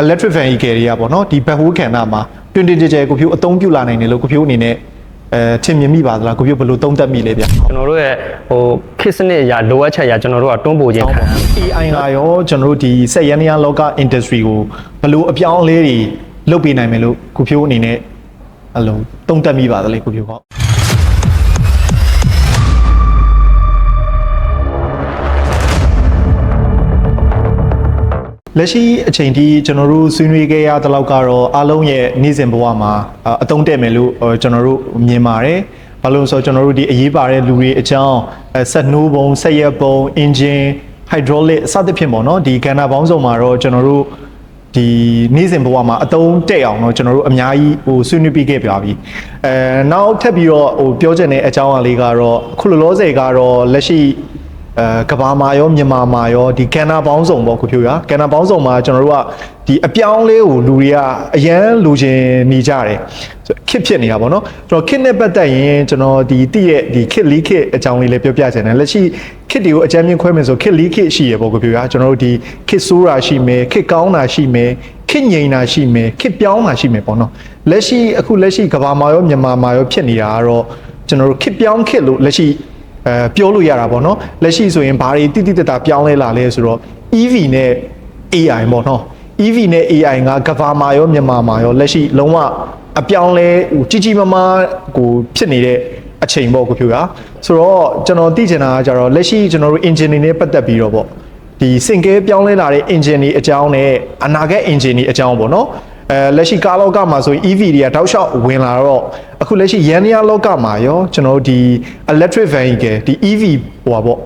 electric vehicle တွေကပေါ့နော်ဒီဘက်ဟိုးကဏ္ဍမှာတွင်တွင်ကြဲကြဲကိုဖြိုးအသုံးပြုလာနိုင်တယ်လို့ကိုဖြိုးအနေနဲ့အဲထင်မြင်မိပါသလားကိုဖြိုးဘယ်လိုသုံးသပ်မိလဲဗျကျွန်တော်တို့ရဲ့ဟိုခေတ်စနစ်အရာလိုအပ်ချက်အရာကျွန်တော်တို့ကတွန်းပို့ခြင်းခံရ AI ကရောကျွန်တော်တို့ဒီစက်ရန်နီယာလောက industry ကိုဘယ်လိုအပြောင်းအလဲတွေလုပ်ပေးနိုင်မယ်လို့ကိုဖြိုးအနေနဲ့အဲ့လိုသုံးသပ်မိပါသလဲကိုဖြိုးဟော လက်ရှိအချိန်ထိကျွန်တော်တို့ဆွေးနွေးခဲ့ရတဲ့လောက်ကတော့အားလုံးရဲ့နေ့စဉ်ဘဝမှာအာအသုံးတဲ့မယ်လို့အော်ကျွန်တော်တို့မြင်ပါတယ်။ဘာလို့လဲဆိုတော့ကျွန်တော်တို့ဒီအရေးပါတဲ့လူတွေအကြောင်းအဲဆက်နှိုးပုံဆက်ရက်ပုံ engine hydraulic စသဖြင့်ပေါ့နော်ဒီကဏ္ဍပေါင်းစုံမှာတော့ကျွန်တော်တို့ဒီနေ့စဉ်ဘဝမှာအသုံးတဲ့အောင်တော့ကျွန်တော်တို့အများကြီးဟိုဆွေးနွေးပြီးခဲ့ပြပြီ။အဲနောက်ထပ်ပြီးတော့ဟိုပြောချင်တဲ့အကြောင်းအလေးကတော့ခုလောလောဆယ်ကတော့လက်ရှိ အဲကဘာမာရောမြန်မာမာရောဒီကန်နာပေါင်းစုံပေါ့ကိုဖြိုးရကန်နာပေါင်းစုံမှာကျွန်တော်တို့ကဒီအပြောင်းလေးကိုလူတွေကအရန်လူချင်းနေကြတယ်ဆိုခစ်ဖြစ်နေတာပေါ့နော်ကျွန်တော်ခစ်နဲ့ပတ်သက်ရင်ကျွန်တော်ဒီတည့်ရဲ့ဒီခစ်လီခစ်အကြောင်းလေးလည်းပြောပြချင်တယ်လက်ရှိခစ်တွေကိုအကြမ်းမြင့်ခွဲမယ်ဆိုခစ်လီခစ်ရှိရပေါ့ကိုဖြိုးရကျွန်တော်တို့ဒီခစ်ဆိုးတာရှိမယ်ခစ်ကောင်းတာရှိမယ်ခစ်ငိန်တာရှိမယ်ခစ်ပြောင်းတာရှိမယ်ပေါ့နော်လက်ရှိအခုလက်ရှိကဘာမာရောမြန်မာမာရောဖြစ်နေတာကတော့ကျွန်တော်တို့ခစ်ပြောင်းခစ်လို့လက်ရှိ အဲပြောလို့ရတာပေါ့နော်လက်ရှိဆိုရင်ဘာတွေတိတိတတ်တာပြောင်းလဲလာလဲဆိုတော့ EV နဲ့ AI ပေါ့နော် EV နဲ့ AI ကကဘာမှာရောမြန်မာမှာရောလက်ရှိလုံးဝအပြောင်းလဲဟိုကြီးကြီးမားမားကိုဖြစ်နေတဲ့အချိန်ပေါ့ကိုဖြူကဆိုတော့ကျွန်တော်သိချင်တာကကြတော့လက်ရှိကျွန်တော်တို့ engine တွေနဲ့ပတ်သက်ပြီးတော့ပေါ့ဒီစင်ကဲပြောင်းလဲလာတဲ့ engine တွေအကြောင်းနဲ့အနာဂတ် engine တွေအကြောင်းပေါ့နော် အဲလက်ရှိကားလောကမှာဆိုရင် EV တွေကတောက်လျှောက်ဝင်လာတော့အခုလက်ရှိရန်နီယာလောကမှာရောကျွန်တော်တို့ဒီ electric vehicle ဒီ EV ဟိုပါပေါ့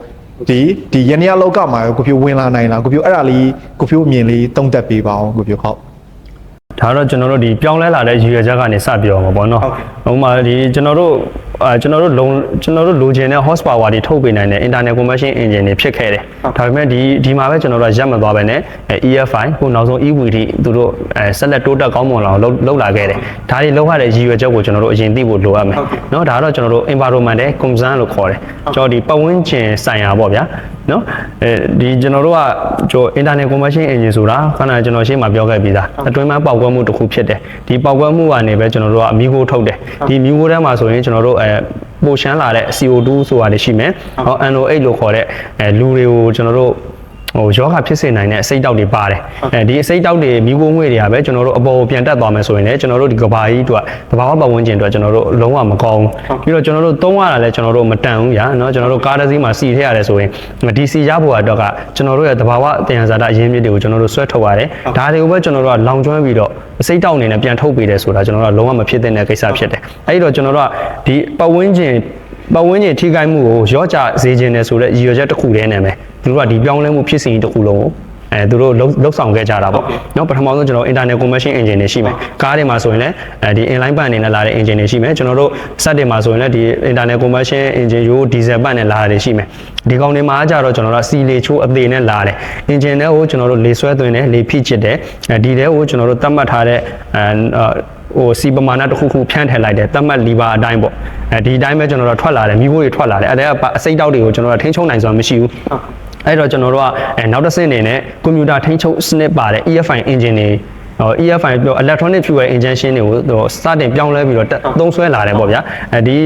ဒီဒီရန်နီယာလောကမှာရောကိုပြိုဝင်လာနိုင်လားကိုပြိုအဲ့ဒါလေးကိုပြိုအမြင်လေးတုံးသက်ပေးပါအောင်ကိုပြိုဟုတ်ဒါတော့ကျွန်တော်တို့ဒီပြောင်းလဲလာတဲ့ရည်ရွယ်ချက်ကနေစပြောမှာပေါ့နော်ဟုတ်ကဲ့ဥပမာဒီကျွန်တော်တို့အာကျွန်တော်တို့လုံကျွန်တော်တို့လိုချင်တဲ့ horsepower တွေထုတ်ပေးနိုင်တဲ့ internal combustion engine တွေဖြစ်ခဲ့တယ်။ဒါပေမဲ့ဒီဒီမှာပဲကျွန်တော်တို့ရပ်မသွားပဲနဲ့ EFI ဟိုနောက်ဆုံး EVD သူတို့ဆက်လက်တိုးတက်ကောင်းမွန်လာအောင်လုပ်လာခဲ့တယ်။ဒါတွေလောက်ရတဲ့ရည်ရွယ်ချက်ကိုကျွန်တော်တို့အရင်သိဖို့လိုအပ်မယ်။နော်ဒါကတော့ကျွန်တော်တို့ environment တဲ့ concern လို့ခေါ်တယ်။ကျွန်တော်ဒီပတ်ဝန်းကျင်ဆိုင်ရာပေါ့ဗျာ။နော်အဲဒီကျွန်တော်တို့ကကျွန်တော် internal combustion engine ဆိုတာခဏကျွန်တော်ရှေ့မှာပြောခဲ့ပြီးသားအတွင်းမှာပေါက်ကွဲမှုတစ်ခုဖြစ်တယ်။ဒီပေါက်ကွဲမှုကနေပဲကျွန်တော်တို့ကအမီးခိုးထုတ်တယ်။ဒီမီးခိုးထဲမှာဆိုရင်ကျွန်တော်တို့ပိုရှမ်းလာတဲ့ CO2 ဆိုတာတွေရှိမယ်ဟော NO8 လို့ခေါ်တဲ့အဲလူတွေကိုကျွန်တော်တို့ ဟိုယောဂဖြစ်စေနိုင်တဲ့အစိတ်တောက်တွေပါတယ်အဲဒီအစိတ်တောက်တွေမိခိုးငွေတွေကပဲကျွန်တော်တို့အပေါ်ကိုပြန်တက်သွားမယ်ဆိုရင်လည်းကျွန်တော်တို့ဒီကဘာကြီးအတွက်တဘာဝပတ်ဝန်းကျင်အတွက်ကျွန်တော်တို့လုံးဝမကောင်းဘူးပြီးတော့ကျွန်တော်တို့သုံးရတာလည်းကျွန်တော်တို့မတန်ဘူးညာเนาะကျွန်တော်တို့ကားတစ်စီးမှာစီထည့်ရတယ်ဆိုရင်ဒီစီရဖို့အတွက်ကကျွန်တော်တို့ရဲ့တဘာဝတယံဇာတအရင်းမြစ်တွေကိုကျွန်တော်တို့ဆွဲထုတ်ရတယ်ဒါတွေကိုပဲကျွန်တော်တို့ကလောင်ကျွမ်းပြီးတော့ အစိတ်တောက်အနေနဲ့ပြန်ထုတ်ပေးတယ်ဆိုတာကျွန်တော်တို့ကလုံးဝမဖြစ်တဲ့ကိစ္စဖြစ်တယ်အဲဒီတော့ကျွန်တော်တို့ကဒီပတ်ဝန်းကျင်ပတ်ဝန်းကျင်ထိခိုက်မှုကိုရော့ချစေခြင်းနဲ့ဆိုတဲ့ရည်ရွယ်ချက်တစ်ခုတည်းနဲ့ပဲသူတို့ကဒီပြောင်းလဲမှုဖြစ်စဉ်တစ်ခုလုံးကို အဲသူတို့လောက်ဆောင်ခဲ့ကြတာပေါ့နော်ပထမဆုံးကျွန်တော် internal combustion engine တွေရှိမယ်ကားတွေမှာဆိုရင်လည်းအဲဒီ inline ပတ်အနေနဲ့လာတဲ့ engine တွေရှိမယ်ကျွန်တော်တို့စက်တွေမှာဆိုရင်လည်းဒီ internal combustion engine ရိုး diesel ပတ်နဲ့လာတာတွေရှိမယ်ဒီကောင်တွေမှာကြတော့ကျွန်တော်တို့စီလေချိုးအသေးနဲ့လာတယ် engine တွေကိုကျွန်တော်တို့လေဆွဲသွင်းတယ်လေဖိချစ်တယ်ဒီတွေကိုကျွန်တော်တို့သတ်မှတ်ထားတဲ့ဟိုစီပမာဏတစ်ခုခုဖြန့်ထည့်လိုက်တယ်သတ်မှတ်လီပါအတိုင်းပေါ့အဲဒီအတိုင်းပဲကျွန်တော်တို့ထွက်လာတယ်မိဖို့တွေထွက်လာတယ်အဲဒါအစိတ်တောက်တွေကိုကျွန်တော်တို့ထိန်းချုပ်နိုင်စွာမရှိဘူး အဲ့တော့ကျွန်တော်တို့ကအဲနောက်တစ်ဆင့်အနေနဲ့ကွန်ပျူတာထိန်းချုပ်စနစ်ပါတဲ့ EFI engine တွေဟို EFI ပြော electronic fuel injection တွေကိုဟိုစတင်ပြောင်းလဲပြီးတော့တက်သုံးဆွဲလာတယ်ပေါ့ဗျာအဲဒီ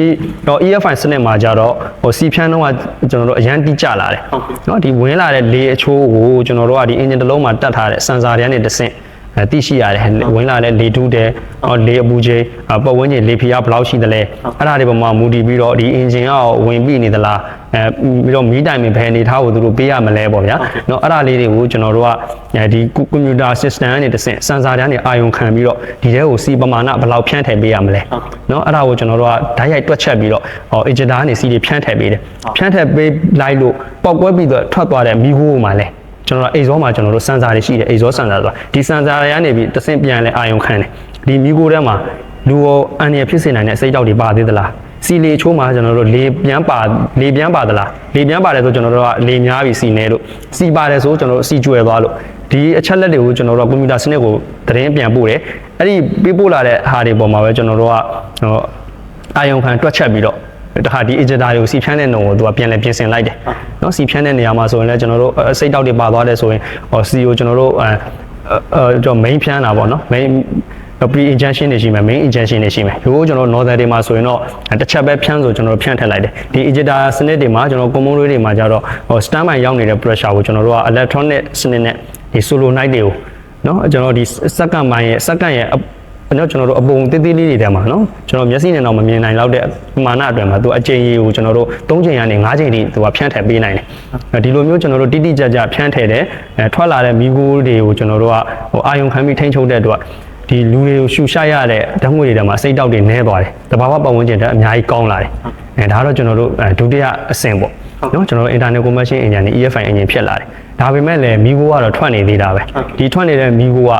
တော့ EFI စနစ်မှာကြတော့ဟိုစီဖြန်းတော့ကကျွန်တော်တို့အရန်တိကျလာတယ်เนาะဒီဝင်လာတဲ့လေအချိုးကိုကျွန်တော်တို့ကဒီ engine တစ်လုံးမှာတက်ထားတဲ့ sensor တွေကနေတစ်ဆင့် အဲသိရှိရတယ်ဝင်လာတဲ့လေတူးတယ်ဟောလေအပူချိန်ပတ်ဝန်းကျင်လေဖိအားဘယ်လောက်ရှိသလဲအဲ့ဒါတွေပေါ်မှာမူတည်ပြီးတော့ဒီ engine ကဝင်ပြီးနေသလားအဲပြီးတော့မီးတိုင်ပင်ဘယ်အနေထားကိုသူတို့ပေးရမလဲပေါ့ဗျာเนาะအဲ့ဒါလေးတွေကိုကျွန်တော်တို့ကအဲဒီကွန်ပျူတာ system ကနေတစ်ဆင့် sensor တွေကနေအာရုံခံပြီးတော့ဒီထဲကိုစီပမာဏဘယ်လောက်ဖြန့်ထည့်ပေးရမလဲเนาะအဲ့ဒါကိုကျွန်တော်တို့ကဓာတ်ရိုက်တွက်ချက်ပြီးတော့ဟော agenda ကနေစီတွေဖြန့်ထည့်ပေးတယ်ဖြန့်ထည့်ပေးလိုက်လို့ပောက်ကွဲပြီးတော့ထွက်သွားတဲ့မီးခိုးမှာလဲ ကျွန်တော်အိတ်ဇောမှာကျွန်တော်တို့စန်ဆာတွေရှိတယ်အိတ်ဇောစန်ဆာဆိုတာဒီစန်ဆာတွေကနေပြီးတဆင့်ပြန်လဲအာယုံခံတယ်ဒီမီကိုထဲမှာလူရောအန်ရဖြစ်စေနိုင်တဲ့စိတ်တောက်တွေပါသေးသလားစီလေချိုးမှာကျွန်တော်တို့လေပြန်ပါလေပြန်ပါသလားလေပြန်ပါတယ်ဆိုကျွန်တော်တို့ကလေများပြီစီနေလို့စီပါတယ်ဆိုကျွန်တော်တို့စီကျွယ်သွားလို့ဒီအချက်လက်တွေကိုကျွန်တော်တို့ကကွန်ပျူတာစနစ်ကိုသတင်းပြန်ပို့တယ်အဲ့ဒီပေးပို့လာတဲ့ဟာတွေပေါ်မှာပဲကျွန်တော်တို့ကဟိုအာယုံခံတွက်ချက်ပြီးတော့ တခါဒီ agenda တွေကိုစီဖြန်းတဲ့နှုံကိုသူကပြန်လဲပြင်ဆင်လိုက်တယ်เนาะစီဖြန်းတဲ့နေရာမှာဆိုရင်လည်းကျွန်တော်တို့စိတ်တောက်တွေပါသွားတယ်ဆိုရင်ဟော CEO ကျွန်တော်တို့အဲ အဲကျွန်တော် main ဖြန်းတာပေါ့နော် main pre injection တွေရှိမယ် main injection တွေရှိမယ်ရိုးကျွန်တော် northern တွေမှာဆိုရင်တော့တစ်ချက်ပဲဖြန်းဆိုကျွန်တော်ဖြန့်ထည့်လိုက်တယ်ဒီ injector စနစ်တွေမှာကျွန်တော် common တွေမှာကြတော့ဟို stand by ရောက်နေတဲ့ pressure ကိုကျွန်တော်တို့က electronic စနစ်နဲ့ဒီ solenoid တွေကိုနော်ကျွန်တော်ဒီစက္ကန့်ပိုင်းရဲ့စက္ကန့်ရဲ့ အဲ့တော့ကျွန်တော်တို့အပုံသေးသေးလေးတွေထဲမှာနော်ကျွန်တော်မျက်စိနဲ့တော့မမြင်နိုင်တော့တဲ့မာနအတွင်မှာသူအချိန်ကြီးကိုကျွန်တော်တို့၃ချိန်ကနေ၅ချိန်ထိသူကဖြန့်ထည့်ပေးနိုင်တယ်အဲ့ဒီလိုမျိုးကျွန်တော်တို့တိတိကျကျဖြန့်ထည့်တယ်အဲထွက်လာတဲ့မီးခိုးတွေကိုကျွန်တော်တို့ကဟိုအာယုံခံပြီးထိန်းချုပ်တဲ့အတွက်ဒီလူတွေကိုရှူရှရတဲ့ဓာတ်ငွေတွေထဲမှာစိတ်တောက်တွေနဲသွားတယ်တဘာဝပတ်ဝန်းကျင်တက်အများကြီးကောင်းလာတယ်အဲဒါကတော့ကျွန်တော်တို့အဲဒုတိယအဆင့်ပေါ့နော်ကျွန်တော်တို့ internet combustion engine နဲ့ EFI engine ဖြစ်လာတယ် ဒါပေမဲ့လည်းမီးခိုးကတော့ထွက်နေသေးတာပဲဒီထွက်နေတဲ့မီးခိုးက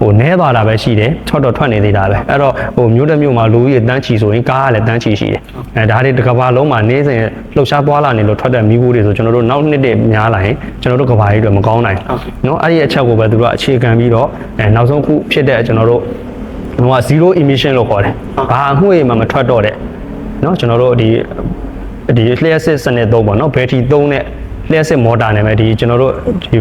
ဟိုနဲသွားတာပဲရှိတယ်ထွက်တော့ထွက်နေသေးတာပဲအဲ့တော့ဟိုမျိုးတစ်မျိုးမှာလူကြီးတန်းချီဆိုရင်ကားကလည်းတန်းချီရှိတယ်အဲဒါတွေတစ်ကဘာလုံးမှာနေစဉ်လှုပ်ရှားသွားလာနေလို့ထွက်တဲ့မီးခိုးတွေဆိုကျွန်တော်တို့နောက်နှစ်တည်းများလာရင်ကျွန်တော်တို့ကဘာကြီးတွေမကောင်းနိုင်ဘူးနော်အဲ့ဒီအချက်ကိုပဲသူတို့ကအခြေခံပြီးတော့အဲနောက်ဆုံးခုဖြစ်တဲ့ကျွန်တော်တို့ဟိုက0 emission လို့ခေါ်တယ်ဘာအမှုတွေမှမထွက်တော့တဲ့နော်ကျွန်တော်တို့ဒီဒီလျှက်စစ်စနစ်သုံးပေါ့နော်ဘက်ထရီသုံးတဲ့ လျှက်စစ်မော်တာနဲ့ပဲဒီကျွန်တော်တို့ဒီ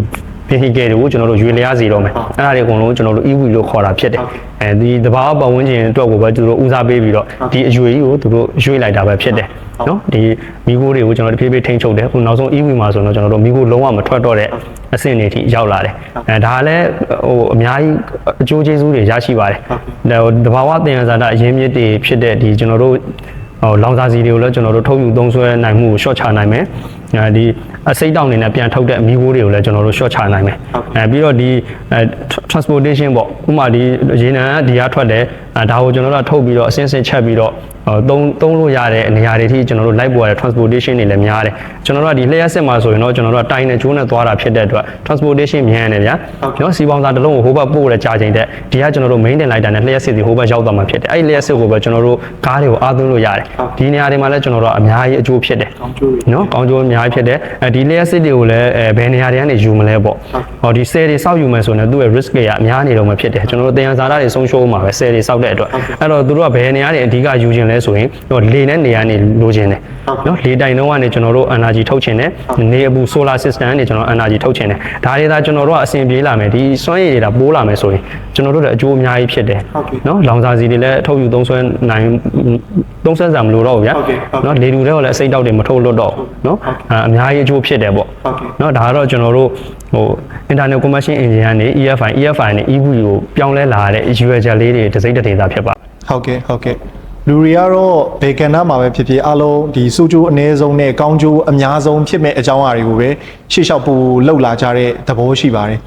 vehicle တွေကိုကျွန်တော်တို့ရွေလျားစီတော့မယ်အဲ့ဒါတွေအကုန်လုံးကျွန်တော်တို့ EV လို့ခေါ်တာဖြစ်တယ်အဲဒီတဘာဝပတ်ဝန်းကျင်အတွက်ကိုပဲသူတို့ဦးစားပေးပြီးတော့ဒီအရွေကြီးကိုသူတို့ရွေလိုက်တာပဲဖြစ်တယ်နော်ဒီမီးခိုးတွေကိုကျွန်တော်တို့တဖြည်းဖြည်းထိန်းချုပ်တယ်အခုနောက်ဆုံး EV မှာဆိုတော့ကျွန်တော်တို့မီးခိုးလုံးဝမထွက်တော့တဲ့အဆင့်တွေအထိရောက်လာတယ်အဲဒါလည်းဟိုအများကြီးအကျိုးကျေးဇူးတွေရရှိပါတယ်ဒါတဘာဝသင်္ရဇာတအရင်းမြစ်တွေဖြစ်တဲ့ဒီကျွန်တော်တို့ဟိုလောင်စာစီတွေကိုလည်းကျွန်တော်တို့ထုတ်ယူသုံးစွဲနိုင်မှုကို short ချနိုင်မယ်အဲဒီ အစိတ်တောင်တွေနဲ့ပြန်ထုတ်တဲ့အမီးခိုးတွေကိုလည်းကျွန်တော်တို့ short ချနိုင်မယ်အဲပြီးတော့ဒီအဲ transportation ပေါ့ဥပမာဒီရေနံကဒီကထွက်တယ်အဲဒါကိုကျွန်တော်တို့ကထုတ်ပြီးတော့အစင်းစင်းချက်ပြီးတော့ဟို သုံးသုံးလို့ရတဲ့နေရာတွေထိကျွန်တော်တို့လိုက်ပေါ်ရတဲ့ transportation တွေလည်းများတယ်ကျွန်တော်တို့ကဒီလျှက်စစ်မှာဆိုရင်တော့ကျွန်တော်တို့ကတိုင်းနဲ့ကျိုးနဲ့သွားတာဖြစ်တဲ့အတွက် transportation မြန်တယ်ဗျာနော်စီပေါင်းစားတစ်လုံးကိုဟိုဘက်ပို့ရတဲ့ကြာချိန်တက်ဒီကကျွန်တော်တို့ main တင်လိုက်တာနဲ့လျှက်စစ်စီဟိုဘက်ရောက်သွားမှာဖြစ်တယ်အဲ့ဒီလျှက်စစ်ကိုပဲကျွန်တော်တို့ကားတွေကိုအားသွင်းလို့ရတယ်ဒီနေရာတွေမှာလည်းကျွန်တော်တို့ကအများကြီးအကျိုးဖြစ်တယ်နော်ကောင်းကျိုးအများကြီးဖြစ်တယ်အဲဒီလျှက်စစ်တွေကိုလည်းအဲဘယ်နေရာတွေကနေယူမလဲပေါ့ဟောဒီ cell တွေစောက်ယူမယ်ဆိုရင်သူ့ရဲ့ risk တွေကအများနေတော့မှဖြစ်တယ်ကျွန်တော်တို့တင်ရဇာတာတွေဆုံးရှုံးမှာပဲ cell တွေစောက်တဲ့အတွက်အဲ့တော့သူတို့ကဘယ်နေရာတွေအဓိကယူခြင်းလဲဆိုရင်ဟိုလေနဲ့နေရာနေလိုချင်တယ်နော်လေတိုင်တော့ကနေကျွန်တော်တို့ energy ထုတ်ချင်တယ်နေအပူ solar system ကနေကျွန်တော် energy ထုတ်ချင်တယ်ဒါတွေသာကျွန်တော်တို့ကအဆင်ပြေလာမယ်ဒီစွမ်းရည်တွေဒါပိုးလာမယ်ဆိုရင်ကျွန်တော်တို့လည်းအကျိုးအများကြီးဖြစ်တယ်နော်လောင်စာစီတွေလည်းထုတ်ယူသုံးစွဲနိုင်သုံးစွဲစရာမလိုတော့ဘူးဗျာနော်လေတူတွေကလည်းအစိတ်တောက်တွေမထုတ်လွတ်တော့ဘူးနော်အများကြီးအကျိုးဖြစ်တယ်ပေါ့နော်ဒါကတော့ကျွန်တော်တို့ဟို internal combustion engine ကနေ EFI EFI နဲ့ EV ကိုပြောင်းလဲလာတဲ့ UL လေးတွေတစ်စိတ်တစ်ဒေသဖြစ်ပါဟုတ်ကဲ့ဟုတ်ကဲ့ လူတွေကတော့ဘေကန်နာမှာပဲဖြစ်ဖြစ်အလုံးဒီစူဂျိုအနည်းဆုံးနဲ့ကောင်းကျိုးအများဆုံးဖြစ်မဲ့အကြောင်းအရာတွေကိုပဲရှေ့လျှောက်ပူလောက်လာကြတဲ့သဘောရှိပါတယ်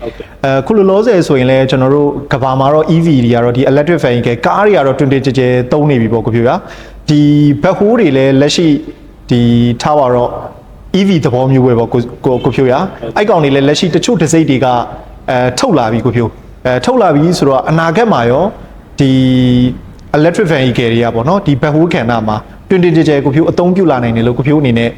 အဲခုလိုလောဆယ်ဆိုရင်လည်းကျွန်တော်တို့ကဘာမှာတော့ EV တွေကတော့ဒီ electric vehicle ကားတွေကတော့တွင်တွင်ကြဲကြဲသုံးနေပြီပေါ့ကိုပြပြဒီဘက်ဟိုးတွေလည်းလက်ရှိဒီထားပါတော့ EV သဘောမျိုးပဲပေါ့ကိုကိုကိုဖြိုရအဲ့ကောင်တွေလည်းလက်ရှိတချို့တစ်စိတ်တွေကအဲထုတ်လာပြီကိုဖြိုအဲထုတ်လာပြီဆိုတော့အနာဂတ်မှာရောဒီ electric vehicle တွေကပေါ့နော်ဒီဘက်ဟိုးခန္ဓာမှာတွင်တွင်ကြဲကြဲကိုဖြိုအသုံးပြုလာနိုင်တယ်လို့ကိုဖြိုအနေနဲ့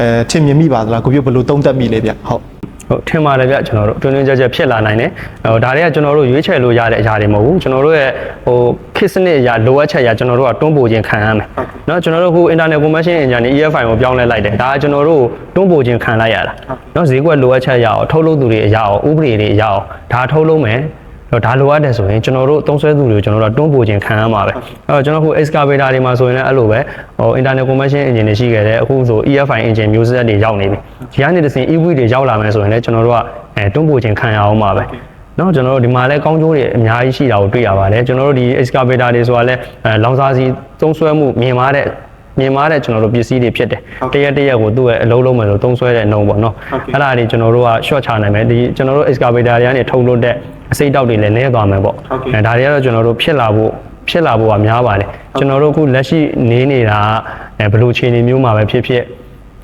အဲထင်မြင်မိပါသလားကိုဖြိုဘယ်လိုသုံးသပ်မိလဲဗျဟုတ် ဟုတ်ထင်ပါတယ်ဗျကျွန်တော်တို့တွင်တွင်ကြဲကြဲဖြစ်လာနိုင်တယ်ဟိုဒါတွေကကျွန်တော်တို့ရွေးချယ်လို့ရတဲ့အရာတွေမဟုတ်ဘူးကျွန်တော်တို့ရဲ့ဟိုခစ်စနစ်အရာလိုအပ်ချက်အရာကျွန်တော်တို့ကတွန်းပို့ခြင်းခံရမယ်เนาะကျွန်တော်တို့ဟို internet combustion engine နဲ့ EFI ကိုပြောင်းလဲလိုက်တယ်ဒါကကျွန်တော်တို့တွန်းပို့ခြင်းခံလိုက်ရတာเนาะဈေးကွက်လိုအပ်ချက်အရာအောင်ထုတ်လုပ်သူတွေအရာအောင်ဥပဒေတွေအရာအောင်ဒါထုတ်လုပ်မယ် တော့ဒါလိုအပ်တယ်ဆိုရင်ကျွန်တော်တို့သုံးဆွဲသူတွေကိုကျွန်တော်တို့ကတွန်းပို့ခြင်းခံရမှာပဲအဲ့တော့ကျွန်တော်ဟို excavator တွေမှာဆိုရင်လည်းအဲ့လိုပဲဟို internet combustion engine တွေရှိခဲ့တယ်အခုဆို EFI engine မျိုးဆက်တွေရောက်နေပြီဒီကနေတစ်စင် EV တွေရောက်လာမယ်ဆိုရင်လည်းကျွန်တော်တို့ကအဲတွန်းပို့ခြင်းခံရအောင်ပါပဲနော်ကျွန်တော်တို့ဒီမှာလဲကောင်းကျိုးတွေအများကြီးရှိတာကိုတွေ့ရပါတယ်ကျွန်တော်တို့ဒီ excavator တွေဆိုတာလဲအဲလောင်စာစီသုံးဆွဲမှုမြင်မာတဲ့ မြင်မာတဲ့ကျွန်တော်တို့ပစ္စည်းတွေဖြစ်တယ်တရက်တရက်ကိုသူ့ရဲ့အလုံးလုံးမယ်လို့သုံးဆွဲတဲ့နှုံပေါ့နော်အဲ့ဒါတွေကျွန်တော်တို့က short ချနိုင်မယ်ဒီကျွန်တော်တို့ excavator တွေကနေထုတ်လွတ်တဲ့အစိတ်တောက်တွေလည်းနည်းသွားမယ်ပေါ့အဲဒါတွေကတော့ကျွန်တော်တို့ဖြစ်လာဖို့ဖြစ်လာဖို့ကများပါတယ်ကျွန်တော်တို့အခုလက်ရှိနေနေတာကအဲဘယ်လိုအခြေအနေမျိုးမှာပဲဖြစ်ဖြစ်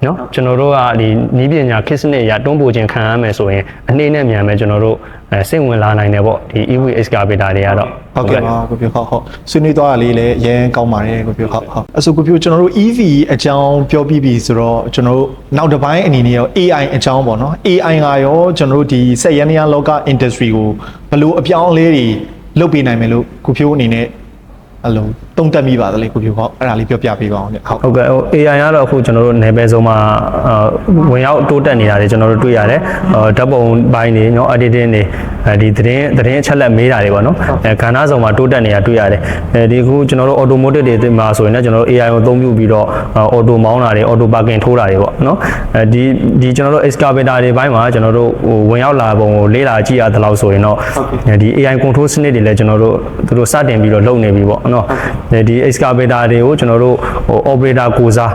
နော်ကျွန်တော်တို့ကဒီနီးပညာခစ်စနစ်အရတွန်းပို့ခြင်းခံရမယ်ဆိုရင်အနေနဲ့မြန်မယ်ကျွန်တော်တို့အဲစိတ်ဝင်လာနိုင်တယ်ပေါ့ဒီ EV excavator တွေကတော့ဟုတ်ကဲ့ပါကိုပြဟုတ်ဟုတ်ဆွေးနွေးသွားတာလေးလည်းအရင်ကောင်းပါတယ်ကိုပြဟုတ်ဟုတ်အဆိုကိုပြကျွန်တော်တို့ EV အကြောင်းပြောပြီးပြီဆိုတော့ကျွန်တော်တို့နောက်တစ်ပိုင်းအနေနဲ့ရော AI အကြောင်းပေါ့နော် AI ကရောကျွန်တော်တို့ဒီစက်ရန်နယာလောက industry ကိုဘယ်လိုအပြောင်းအလဲတွေလုပ်ပေးနိုင်မယ်လို့ကိုပြိုးအနေနဲ့ အဲ့လိုတုံးတက်မိပါသလဲကိုဖြူဟုတ်အဲ့ဒါလေးပြောပြပေးပါအောင်ဗျဟုတ်ဟုတ်ကဲ့ဟို AI ကတော့အခုကျွန်တော်တို့နယ်ပယ်ဆုံးမှာအာဝင်ရောက်တိုးတက်နေတာတွေကျွန်တော်တို့တွေ့ရတယ်။ဟိုဓာတ်ပုံပိုင်းတွေနော် editing တွေအဲဒီသတင်းသတင်းအချက်လက်မေးတာတွေပေါ့နော်။အဲကဏ္ဍဆောင်မှာတိုးတက်နေတာတွေ့ရတယ်။အဲဒီအခုကျွန်တော်တို့ automotive တွေမှာဆိုရင်လည်းကျွန်တော်တို့ AI ကိုအသုံးပြုပြီးတော့ auto မောင်းတာတွေ auto parking ထိုးတာတွေပေါ့နော်။အဲဒီဒီကျွန်တော်တို့ excavator တွေဘိုင်းမှာကျွန်တော်တို့ဟိုဝင်ရောက်လာပုံကိုလေ့လာကြည့်ရသလောက်ဆိုရင်တော့ဒီ AI control စနစ်တွေလည်းကျွန်တော်တို့သူတို့စတင်ပြီးတော့လုပ်နေပြီပေါ့နော်။ဒီ excavator တွေကိုကျွန်တော်တို့ဟို operator ကိုစား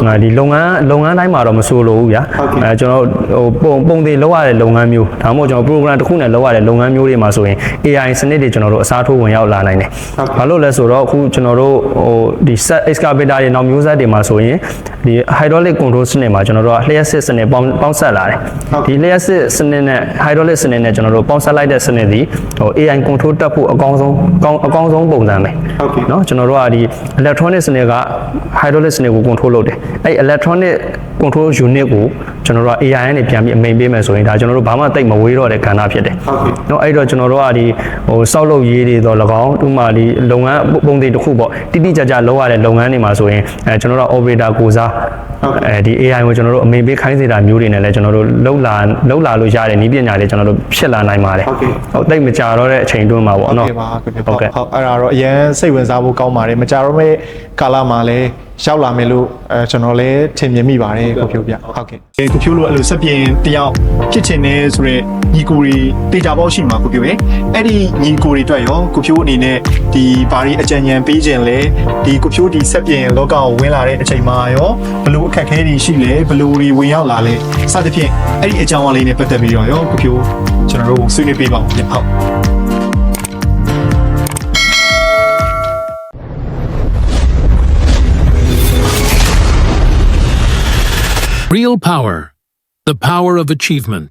အာဒီလုပ်ငန်းလုပ်ငန်းတိုင်းမှာတော့မဆိုလို့ဘူးဗျာအဲကျွန်တော်ဟိုပုံပုံသေးလောက်ရတဲ့လုပ်ငန်းမျိုးဒါမှမဟုတ်ကျွန်တော် program တစ်ခုနဲ့လောက်ရတဲ့လုပ်ငန်းမျိုးတွေမှာဆိုရင် AI စနစ်တွေကျွန်တော်တို့အစားထိုးဝင်ရောက်လာနိုင်တယ်ဘာလို့လဲဆိုတော့အခုကျွန်တော်တို့ဟိုဒီ set excavator တွေနောက်မျိုးဆက်တွေမှာဆိုရင်ဒီ hydraulic control စနစ်မှာကျွန်တော်တို့က l ျှက်စစ်စနစ်ပေါင်းပေါင်းဆက်လာတယ်ဒီလျှက်စစ်စနစ်နဲ့ hydraulic စနစ်နဲ့ကျွန်တော်တို့ပေါင်းဆက်လိုက်တဲ့စနစ်ဒီဟို AI control တက်ဖို့အကောင်းဆုံးအကောင်းအကောင်းဆုံးပုံစံပဲဟုတ်ကဲ့ เนาะကျွန်တော်တို့ကဒီ electronic စနစ်က hydraulic စနစ်ကို control လုပ်တယ်အဲ့ electronic control unit ကို ကျွန်တော်တို့က AI နဲ့ပြန်ပြီးအမိန်ပေးမယ်ဆိုရင်ဒါကျွန်တော်တို့ဘာမှတိတ်မဝေးတော့တဲ့ကဏ္ဍဖြစ်တယ် ဟုတ်ကဲ့ เนาะအဲ့တော့ကျွန်တော်တို့ကဒီဟိုစောက်လုပ်ရေးတွေတော့၎င်းဥပမာဒီလုပ်ငန်းပုံသေးတစ်ခုပေါ့တိတိကျကျလုပ်ရတဲ့လုပ်ငန်းတွေမှာဆိုရင်အဲကျွန်တော်တို့က operator ကိုစားအဲဒီ AI ကိုကျွန်တော်တို့အမိန်ပေးခိုင်းစေတာမျိုးတွေနဲ့လည်းကျွန်တော်တို့လှုပ်လာလှုပ်လာလို့ရတဲ့နည်းပညာတွေကျွန်တော်တို့ဖြစ်လာနိုင်ပါတယ် ဟုတ်ကဲ့ ဟုတ်တိတ်မကြတော့တဲ့အချိန်တွင်းမှာပေါ့เนาะ ဟုတ်ကဲ့ပါကိုဖြူ ဟုတ်ကဲ့ ဟုတ်အဲ့ဒါတော့အရင်စိတ်ဝင်စားဖို့ကောင်းပါတယ်မကြတော့မဲ့ကာလမှာလည်း ရောက်လာမယ်လို့အဲကျွန်တော်လည်းထင်မြင်မိပါတယ်ကိုဖြူဗျဟုတ်ကဲ့ကိုဖြူလို့အဲ့လိုစက်ပြင်တယောက်ဖြစ်ချင်နေဆိုတော့ညီကိုတွေတေချာပေါက်ရှိမှာကိုဖြူရဲ့အဲ့ဒီညီကိုတွေအတွက်ရောကိုဖြူအနေနဲ့ဒီဘာတွေအကြံဉာဏ်ပေးခြင်းလဲဒီကိုဖြူဒီစက်ပြင်လောကကိုဝင်လာတဲ့အချိန်မှာရောဘလို့အခက်အခဲတွေရှိလဲဘလို့တွေဝင်ရောက်လာလဲစသဖြင့်အဲ့ဒီအကြောင်းအလေးနဲ့ပတ်သက်ပြီးတော့ရောကိုဖြူကျွန်တော်တို့ဆွေးနွေးပေးပါဦးဗျဟုတ် Real power. The power of achievement.